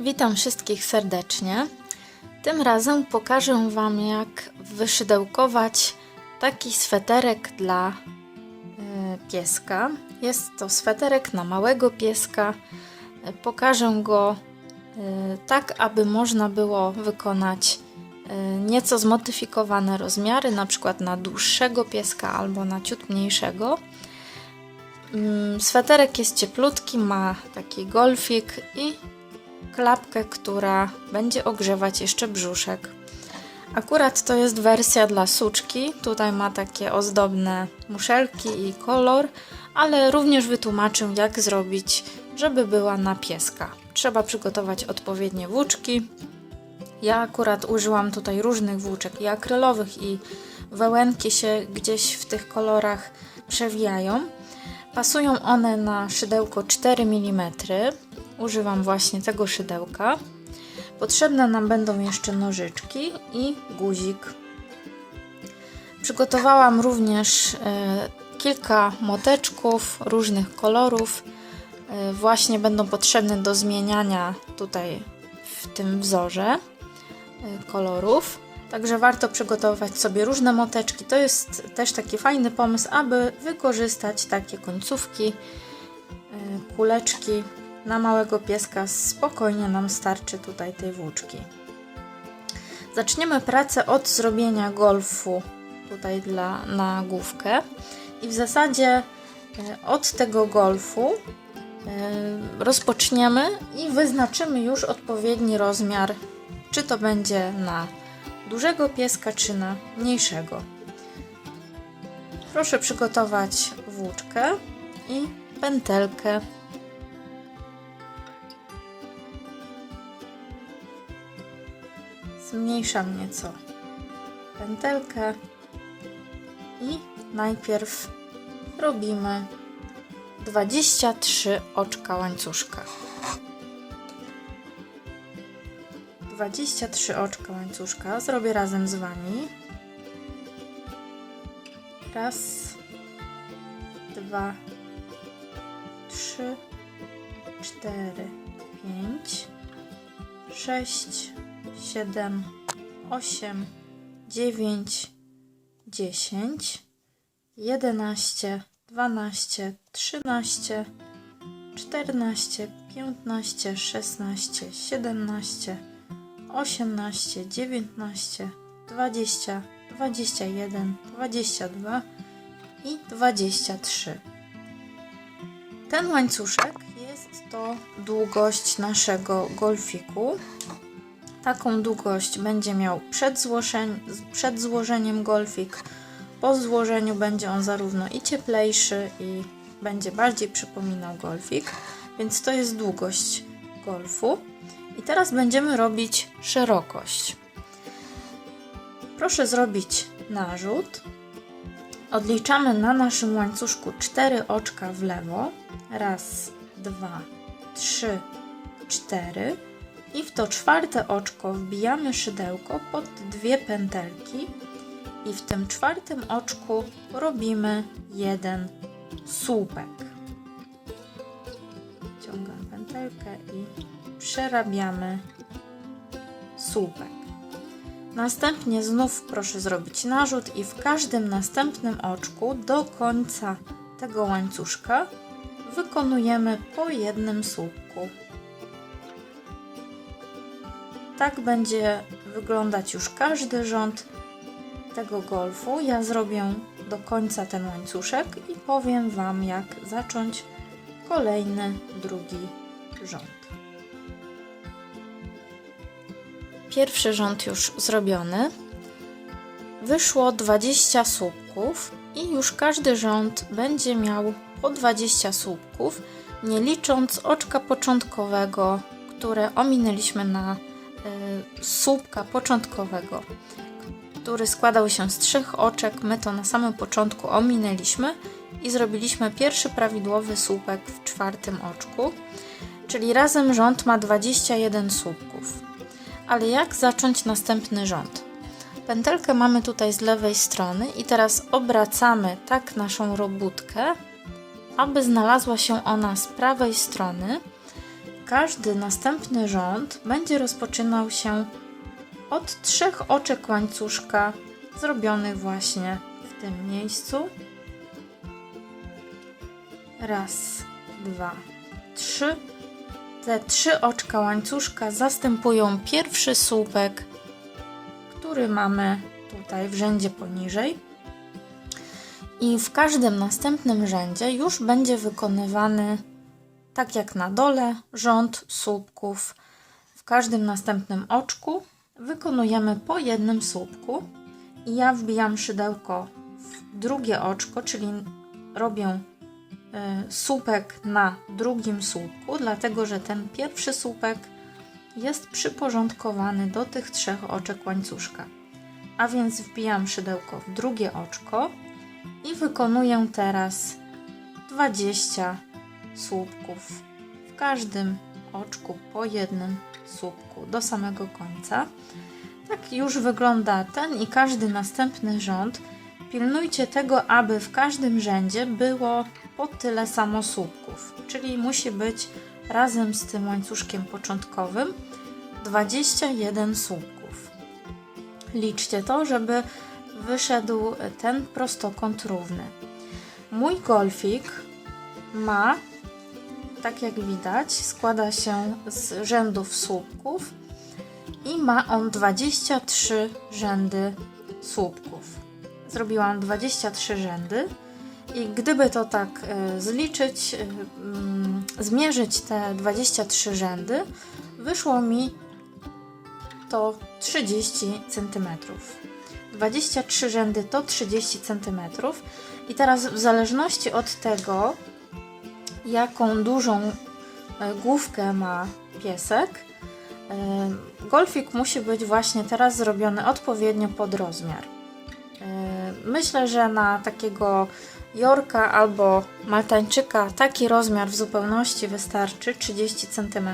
Witam wszystkich serdecznie. Tym razem pokażę Wam, jak wyszydełkować taki sweterek dla e, pieska. Jest to sweterek na małego pieska. E, Pokażę go e, tak, aby można było wykonać nieco zmodyfikowane rozmiary, na przykład na dłuższego pieska albo na ciut mniejszego. Mm, Sweterek jest cieplutki, ma taki golfik i klapkę, która będzie ogrzewać jeszcze brzuszek. Akurat to jest wersja dla suczki. Tutaj ma takie ozdobne muszelki i kolor, ale również wytłumaczę, jak zrobić, żeby była na pieska. Trzeba przygotować odpowiednie włóczki. Ja akurat użyłam tutaj różnych włóczek, i akrylowych, i wełenki się gdzieś w tych kolorach przewijają. Pasują one na szydełko 4 mm. Używam właśnie tego szydełka. Potrzebne nam będą jeszcze nożyczki i guzik. Przygotowałam również e, kilka moteczków różnych kolorów. E, właśnie będą potrzebne do zmieniania tutaj w tym wzorze e, kolorów. Także warto przygotować sobie różne moteczki. To jest też taki fajny pomysł, aby wykorzystać takie końcówki, kuleczki na małego pieska. Spokojnie nam starczy tutaj tej włóczki. Zaczniemy pracę od zrobienia golfu tutaj dla, na główkę i w zasadzie e, od tego golfu e, rozpoczniemy i wyznaczymy już odpowiedni rozmiar, czy to będzie na dużego pieska, czy na mniejszego. Proszę przygotować włóczkę i pętelkę. Zmniejszam nieco pętelkę i najpierw robimy 23 oczka łańcuszka. 23 oczka łańcuszka zrobię razem z Wami. Raz, dwa, trzy, cztery, pięć, sześć, siedem, osiem, dziewięć, dziesięć, jedenaście, dwanaście, trzynaście, czternaście, piętnaście, szesnaście, siedemnaście. 18, 19, 20, 21, 22 i 23. Ten łańcuszek jest to długość naszego golfiku. Taką długość będzie miał przed, przed złożeniem golfik. Po złożeniu będzie on zarówno i cieplejszy, i będzie bardziej przypominał golfik, więc to jest długość golfu. I teraz będziemy robić szerokość. Proszę zrobić narzut. Odliczamy na naszym łańcuszku 4 oczka w lewo. Raz, dwa, trzy, cztery. I w to czwarte oczko wbijamy szydełko pod dwie pętelki. I w tym czwartym oczku robimy jeden słupek. Ciągam pętelkę i przerabiamy słupek. Następnie znów proszę zrobić narzut i w każdym następnym oczku do końca tego łańcuszka wykonujemy po jednym słupku. Tak będzie wyglądać już każdy rząd tego golfu. Ja zrobię do końca ten łańcuszek i powiem Wam, jak zacząć kolejny, drugi rząd. Pierwszy rząd już zrobiony. Wyszło 20 słupków i już każdy rząd będzie miał po 20 słupków, nie licząc oczka początkowego, które ominęliśmy na słupka początkowego, który składał się z trzech oczek. My to na samym początku ominęliśmy i zrobiliśmy pierwszy prawidłowy słupek w czwartym oczku, czyli razem rząd ma 21 słupków. Ale jak zacząć następny rząd? Pętelkę mamy tutaj z lewej strony i teraz obracamy tak naszą robótkę, aby znalazła się ona z prawej strony. Każdy następny rząd będzie rozpoczynał się od trzech oczek łańcuszka zrobionych właśnie w tym miejscu. Raz, dwa, trzy. Te trzy oczka łańcuszka zastępują pierwszy słupek, który mamy tutaj w rzędzie poniżej. I w każdym następnym rzędzie już będzie wykonywany, tak jak na dole, rząd słupków. W każdym następnym oczku wykonujemy po jednym słupku. I ja wbijam szydełko w drugie oczko, czyli robię y, słupek na drugim słupku, dlatego że ten pierwszy słupek jest przyporządkowany do tych trzech oczek łańcuszka. A więc wbijam szydełko w drugie oczko i wykonuję teraz 20 słupków w każdym oczku po jednym słupku do samego końca. Tak już wygląda ten i każdy następny rząd. Pilnujcie tego, aby w każdym rzędzie było po tyle samo słupków, czyli musi być razem z tym łańcuszkiem początkowym 21 słupków. Liczcie to, żeby wyszedł ten prostokąt równy. Mój golfik ma, tak jak widać, składa się z rzędów słupków i ma on 23 rzędy słupków. Zrobiłam 23 rzędy i gdyby to tak e, zliczyć, e, mm, zmierzyć te 23 rzędy, wyszło mi to 30 cm. 23 rzędy to 30 cm. I teraz w zależności od tego, jaką dużą e, główkę ma piesek, e, golfik musi być właśnie teraz zrobiony odpowiednio pod rozmiar. E, Myślę, że na takiego Jorka albo Maltańczyka taki rozmiar w zupełności wystarczy 30 cm.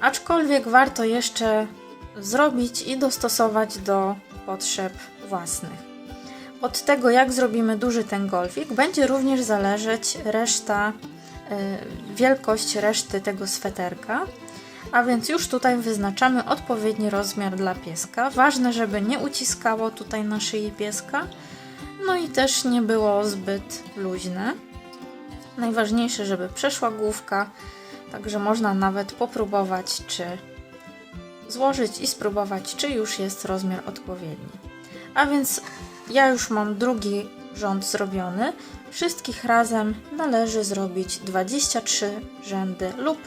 Aczkolwiek warto jeszcze zrobić i dostosować do potrzeb własnych. Od tego, jak zrobimy duży ten golfik, będzie również zależeć reszta, y, wielkość reszty tego sweterka. A więc już tutaj wyznaczamy odpowiedni rozmiar dla pieska. Ważne, żeby nie uciskało tutaj na szyi pieska, no i też nie było zbyt luźne. Najważniejsze, żeby przeszła główka, także można nawet popróbować, czy złożyć i spróbować, czy już jest rozmiar odpowiedni. A więc ja już mam drugi rząd zrobiony. Wszystkich razem należy zrobić 23 rzędy lub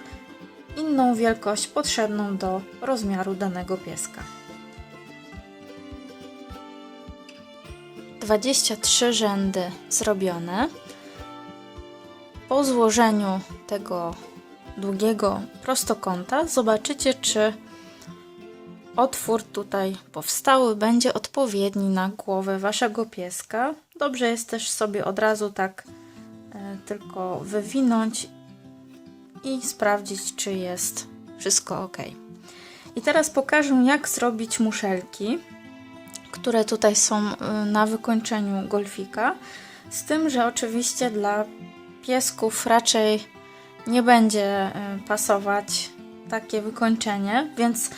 inną wielkość potrzebną do rozmiaru danego pieska. 23 rzędy zrobione. Po złożeniu tego długiego prostokąta zobaczycie, czy otwór tutaj powstały będzie odpowiedni na głowę waszego pieska. Dobrze jest też sobie od razu tak e, tylko wywinąć i sprawdzić, czy jest wszystko ok. I teraz pokażę, jak zrobić muszelki, które tutaj są e, na wykończeniu golfika. Z tym, że oczywiście dla piesków raczej nie będzie e, pasować takie wykończenie, więc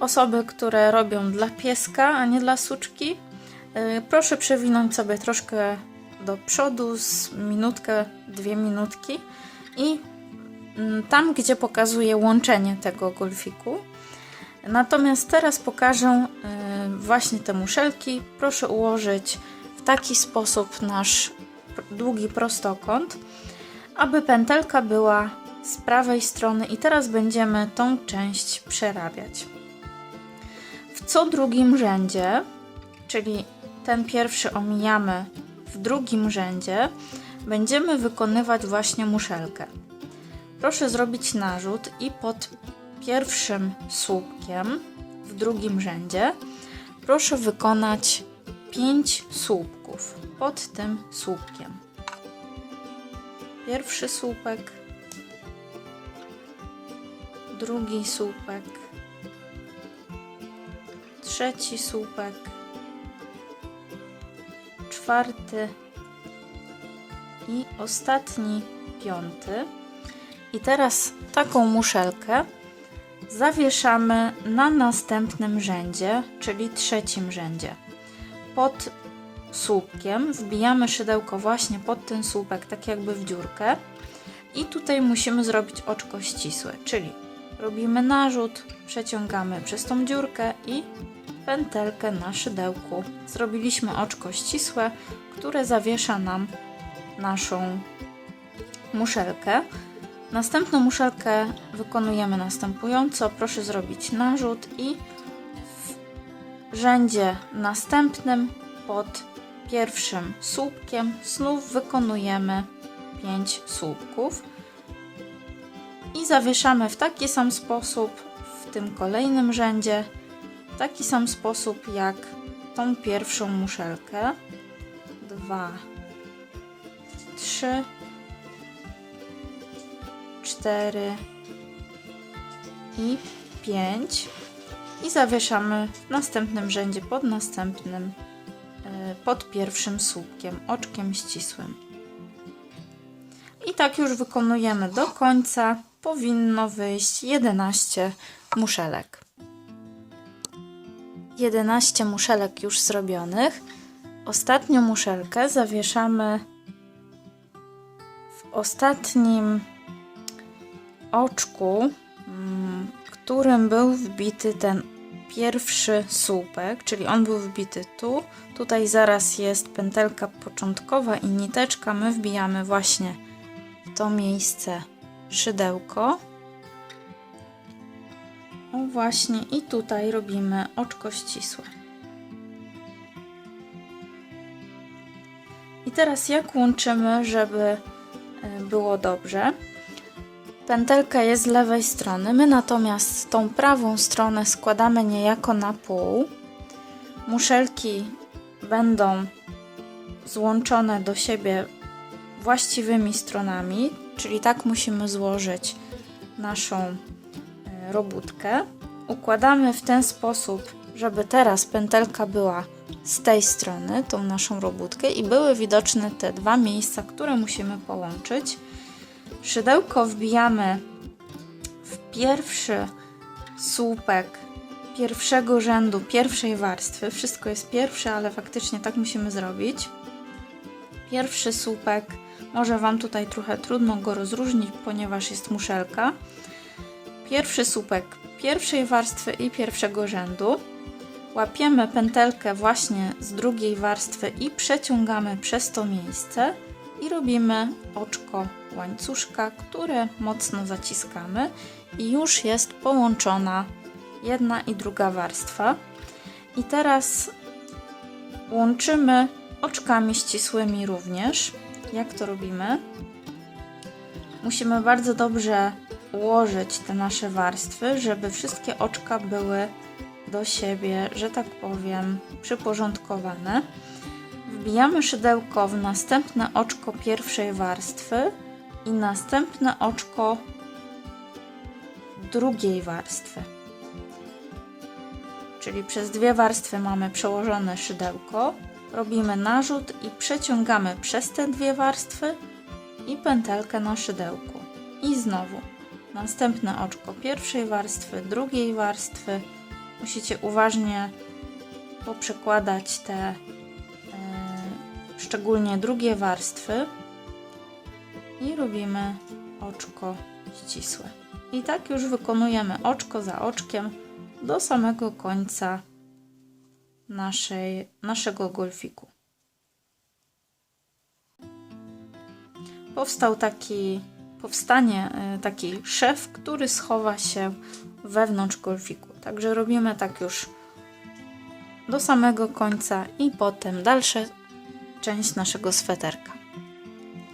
osoby, które robią dla pieska, a nie dla suczki, e, proszę przewinąć sobie troszkę do przodu z minutkę, dwie minutki i mm, tam, gdzie pokazuje łączenie tego golfiku. Natomiast teraz pokażę e, właśnie te muszelki. Proszę ułożyć w taki sposób nasz długi prostokąt, aby pętelka była z prawej strony i teraz będziemy tą część przerabiać. Co drugim rzędzie, czyli ten pierwszy omijamy w drugim rzędzie, będziemy wykonywać właśnie muszelkę. Proszę zrobić narzut i pod pierwszym słupkiem w drugim rzędzie proszę wykonać 5 słupków pod tym słupkiem. Pierwszy słupek, drugi słupek, trzeci słupek, czwarty i ostatni, piąty. I teraz taką muszelkę zawieszamy na następnym rzędzie, czyli trzecim rzędzie. Pod słupkiem wbijamy szydełko właśnie pod ten słupek, tak jakby w dziurkę. I tutaj musimy zrobić oczko ścisłe, czyli robimy narzut, przeciągamy przez tą dziurkę i pętelkę na szydełku. Zrobiliśmy oczko ścisłe, które zawiesza nam naszą muszelkę. Następną muszelkę wykonujemy następująco. Proszę zrobić narzut i w rzędzie następnym pod pierwszym słupkiem znów wykonujemy 5 słupków i zawieszamy w taki sam sposób w tym kolejnym rzędzie, w taki sam sposób jak tą pierwszą muszelkę. 2 3 4 i 5 i zawieszamy w następnym rzędzie pod następnym e, pod pierwszym słupkiem, oczkiem ścisłym. I tak już wykonujemy do końca. Powinno wyjść 11 muszelek. 11 muszelek już zrobionych. Ostatnią muszelkę zawieszamy w ostatnim oczku, mm, którym był wbity ten pierwszy słupek, czyli on był wbity tu. Tutaj zaraz jest pętelka początkowa i niteczka. My wbijamy właśnie w to miejsce szydełko. O właśnie i tutaj robimy oczko ścisłe. I teraz jak łączymy, żeby e, było dobrze? Pętelka jest z lewej strony, my natomiast tą prawą stronę składamy niejako na pół. Muszelki będą złączone do siebie właściwymi stronami, czyli tak musimy złożyć naszą e, robótkę. Układamy w ten sposób, żeby teraz pętelka była z tej strony, tą naszą robótkę i były widoczne te dwa miejsca, które musimy połączyć. Szydełko wbijamy w pierwszy słupek pierwszego rzędu, pierwszej warstwy. Wszystko jest pierwsze, ale faktycznie tak musimy zrobić. Pierwszy słupek, może Wam tutaj trochę trudno go rozróżnić, ponieważ jest muszelka. Pierwszy słupek pierwszej warstwy i pierwszego rzędu. Łapiemy pętelkę właśnie z drugiej warstwy i przeciągamy przez to miejsce i robimy oczko łańcuszka, które mocno zaciskamy i już jest połączona jedna i druga warstwa. I teraz łączymy oczkami ścisłymi również. Jak to robimy? Musimy bardzo dobrze ułożyć te nasze warstwy, żeby wszystkie oczka były do siebie, że tak powiem, przyporządkowane. Wbijamy szydełko w następne oczko pierwszej warstwy i następne oczko drugiej warstwy. Czyli przez dwie warstwy mamy przełożone szydełko, robimy narzut i przeciągamy przez te dwie warstwy i pętelkę na szydełku. I znowu następne oczko pierwszej warstwy, drugiej warstwy. Musicie uważnie poprzekładać te e, szczególnie drugie warstwy i robimy oczko ścisłe. I tak już wykonujemy oczko za oczkiem do samego końca naszej, naszego golfiku. Powstał taki, powstanie y, taki szef, który schowa się wewnątrz golfiku. Także robimy tak już do samego końca i potem dalsza część naszego sweterka.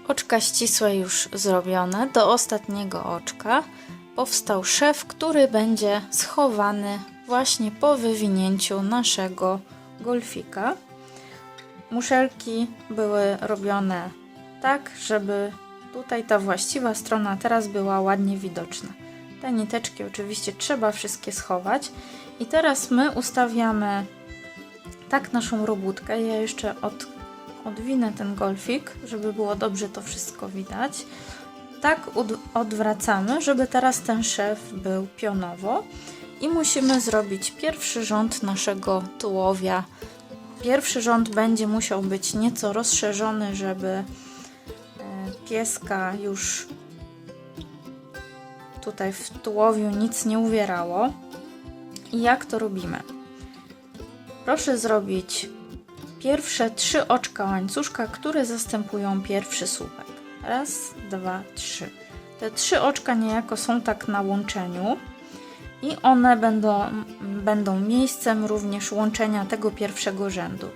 Oczka ścisłe już zrobione. Do ostatniego oczka powstał szef, który będzie schowany właśnie po wywinięciu naszego golfika. Muszelki były robione tak, żeby tutaj ta właściwa strona teraz była ładnie widoczna. Te niteczki oczywiście trzeba wszystkie schować. I teraz my ustawiamy tak naszą robótkę. Ja jeszcze od, odwinę ten golfik, żeby było dobrze to wszystko widać. tak odwracamy, żeby teraz ten szef był pionowo i musimy zrobić pierwszy rząd naszego tułowia. Pierwszy rząd będzie musiał być nieco rozszerzony, żeby e, pieska już tutaj w tułowiu nic nie uwierało. I jak to robimy? Proszę zrobić pierwsze trzy oczka łańcuszka, które zastępują pierwszy słupek. Raz, dwa, trzy. Te trzy oczka niejako są tak na łączeniu i one będą, będą miejscem również łączenia tego pierwszego rzędu.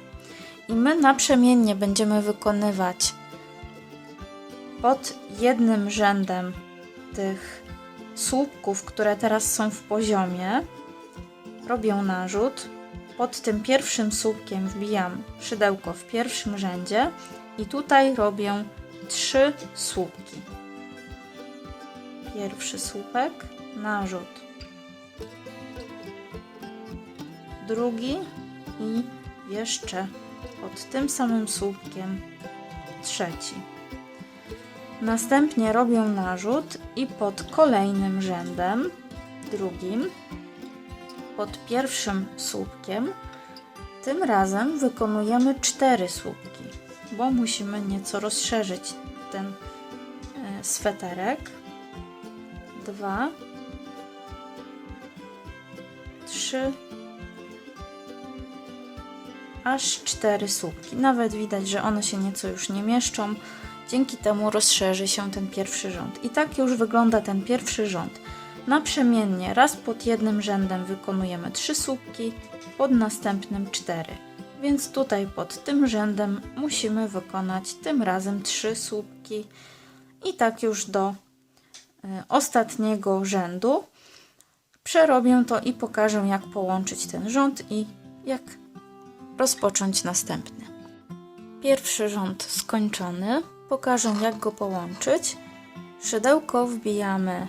I my naprzemiennie będziemy wykonywać pod jednym rzędem tych słupków, które teraz są w poziomie, robię narzut. Pod tym pierwszym słupkiem wbijam szydełko w pierwszym rzędzie i tutaj robię trzy słupki. Pierwszy słupek, narzut. Drugi i jeszcze pod tym samym słupkiem trzeci. Następnie robię narzut i pod kolejnym rzędem, drugim, pod pierwszym słupkiem, tym razem wykonujemy cztery słupki, bo musimy nieco rozszerzyć ten e, sweterek. Dwa, trzy, aż cztery słupki. Nawet widać, że one się nieco już nie mieszczą. Dzięki temu rozszerzy się ten pierwszy rząd. I tak już wygląda ten pierwszy rząd. Naprzemiennie raz pod jednym rzędem wykonujemy trzy słupki, pod następnym cztery. Więc tutaj pod tym rzędem musimy wykonać tym razem trzy słupki i tak już do y, ostatniego rzędu. Przerobię to i pokażę jak połączyć ten rząd i jak rozpocząć następny. Pierwszy rząd skończony. Pokażę jak go połączyć. Szydełko wbijamy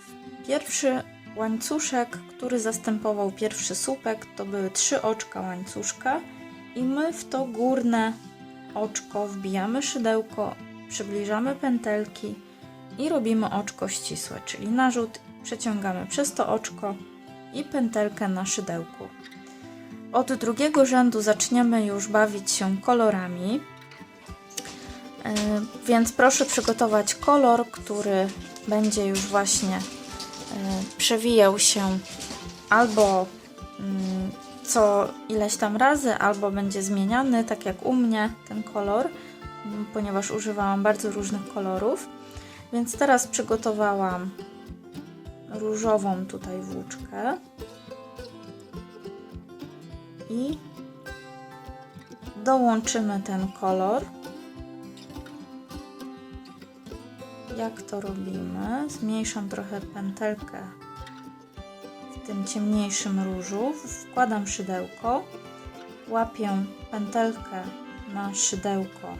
w pierwszy łańcuszek, który zastępował pierwszy słupek. To były trzy oczka łańcuszka i my w to górne oczko wbijamy szydełko, przybliżamy pętelki i robimy oczko ścisłe, czyli narzut przeciągamy przez to oczko i pętelkę na szydełku. Od drugiego rzędu zaczniemy już bawić się kolorami. E, Więc proszę przygotować kolor, który będzie już właśnie e, przewijał się albo mm, co ileś tam razy, albo będzie zmieniany, tak jak u mnie ten kolor, mm, ponieważ używałam bardzo różnych kolorów. Więc teraz przygotowałam różową tutaj włóczkę i dołączymy ten kolor. Jak to robimy? Zmniejszam trochę pętelkę w tym ciemniejszym różu. Wkładam szydełko, łapię pętelkę na szydełko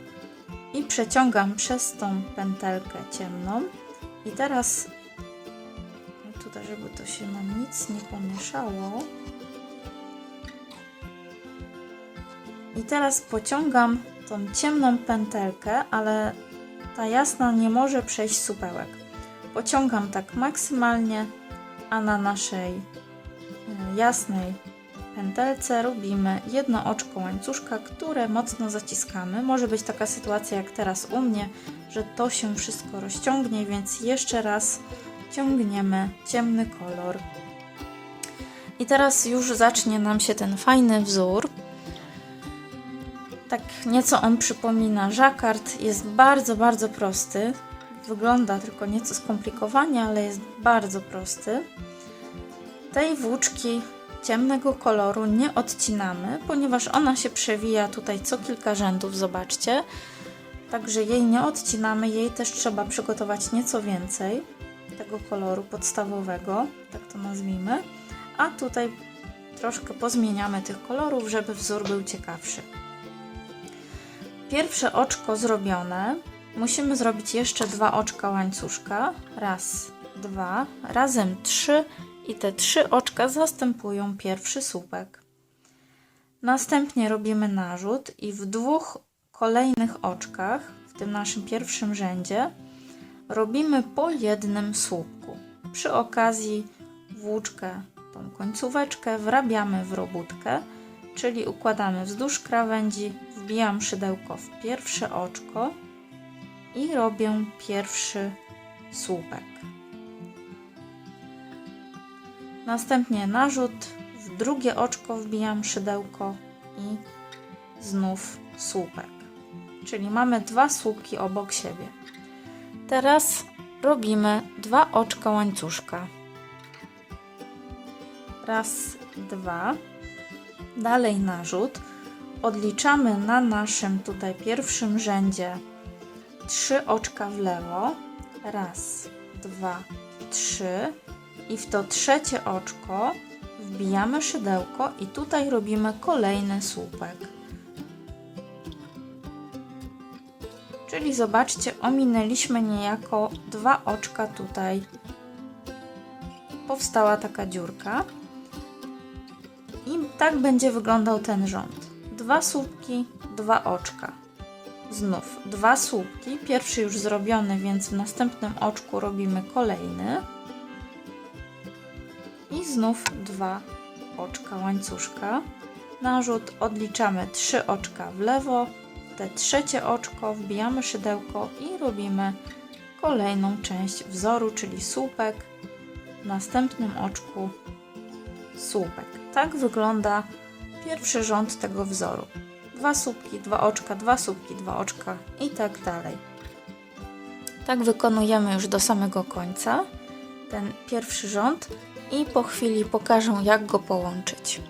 i przeciągam przez tą pętelkę ciemną. I teraz tutaj, żeby to się nam nic nie pomieszało. Teraz pociągam tą ciemną pętelkę, ale ta jasna nie może przejść supełek. Pociągam tak maksymalnie, a na naszej y, jasnej pętelce robimy jedno oczko łańcuszka, które mocno zaciskamy. Może być taka sytuacja jak teraz u mnie, że to się wszystko rozciągnie, więc jeszcze raz ciągniemy ciemny kolor. I teraz już zacznie nam się ten fajny wzór. Tak nieco on przypomina żakard. Jest bardzo, bardzo prosty. Wygląda tylko nieco skomplikowanie, ale jest bardzo prosty. Tej włóczki ciemnego koloru nie odcinamy, ponieważ ona się przewija tutaj co kilka rzędów, zobaczcie. Także jej nie odcinamy, jej też trzeba przygotować nieco więcej tego koloru podstawowego, tak to nazwijmy. A tutaj troszkę pozmieniamy tych kolorów, żeby wzór był ciekawszy. Pierwsze oczko zrobione. Musimy zrobić jeszcze dwa oczka łańcuszka. Raz, dwa, razem trzy i te trzy oczka zastępują pierwszy słupek. Następnie robimy narzut i w dwóch kolejnych oczkach, w tym naszym pierwszym rzędzie, robimy po jednym słupku. Przy okazji włóczkę, tą końcóweczkę wrabiamy w robótkę, czyli układamy wzdłuż krawędzi, wbijam szydełko w pierwsze oczko i robię pierwszy słupek. Następnie narzut, w drugie oczko wbijam szydełko i znów słupek. Czyli mamy dwa słupki obok siebie. Teraz robimy dwa oczka łańcuszka. Raz, dwa. Dalej narzut. Odliczamy na naszym tutaj pierwszym rzędzie trzy oczka w lewo. Raz, dwa, trzy. I w to trzecie oczko wbijamy szydełko i tutaj robimy kolejny słupek. Czyli zobaczcie, ominęliśmy niejako dwa oczka tutaj. Powstała taka dziurka. I tak będzie wyglądał ten rząd. Dwa słupki, dwa oczka. Znów dwa słupki. Pierwszy już zrobiony, więc w następnym oczku robimy kolejny. I znów dwa oczka łańcuszka. Narzut odliczamy trzy oczka w lewo, te trzecie oczko wbijamy szydełko i robimy kolejną część wzoru, czyli słupek. W następnym oczku słupek. Tak wygląda pierwszy rząd tego wzoru. Dwa słupki, dwa oczka, dwa słupki, dwa oczka i tak dalej. Tak wykonujemy już do samego końca ten pierwszy rząd i po chwili pokażę jak go połączyć.